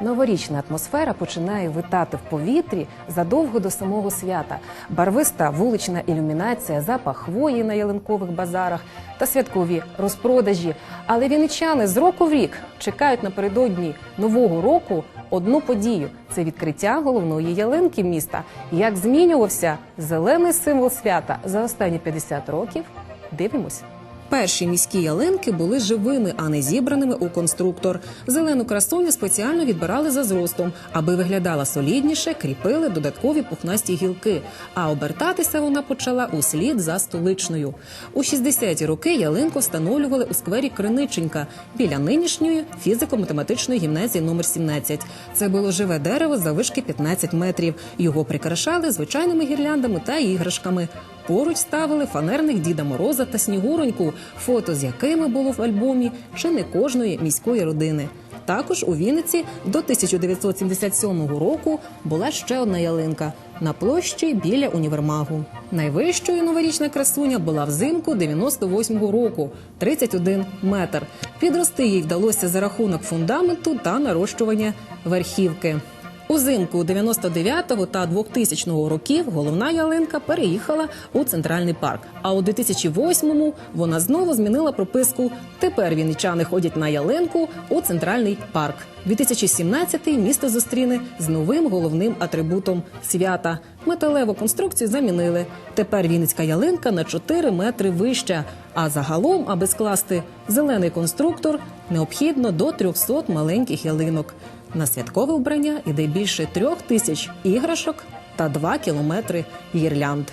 новорічна атмосфера починає витати в повітрі задовго до самого свята. Барвиста вулична ілюмінація, запах хвої на ялинкових базарах та святкові розпродажі. Але вінничани з року в рік чекають напередодні нового року одну подію це відкриття головної ялинки міста. Як змінювався зелений символ свята за останні 50 років? Дивимось. Перші міські ялинки були живими, а не зібраними у конструктор. Зелену красуню спеціально відбирали за зростом, аби виглядала солідніше, кріпили додаткові пухнасті гілки. А обертатися вона почала услід за столичною. У 60-ті роки ялинку встановлювали у сквері Криниченька біля нинішньої фізико-математичної гімназії номер 17. Це було живе дерево завишки 15 метрів. Його прикрашали звичайними гірляндами та іграшками. Поруч ставили фанерних Діда Мороза та Снігуроньку, фото з якими було в альбомі чи не кожної міської родини. Також у Вінниці до 1977 року була ще одна ялинка на площі біля універмагу. Найвищою новорічна красуня була взимку 98-го року 31 метр. Підрости їй вдалося за рахунок фундаменту та нарощування верхівки. Узимку 99-го та 2000-го років головна ялинка переїхала у центральний парк. А у 2008-му вона знову змінила прописку. Тепер вінничани ходять на ялинку у центральний парк. 2017-й місто зустріне з новим головним атрибутом свята. Металеву конструкцію замінили. Тепер вінницька ялинка на 4 метри вища. А загалом, аби скласти зелений конструктор, необхідно до 300 маленьких ялинок. На святкове вбрання іде більше трьох тисяч іграшок та два кілометри гірлянд.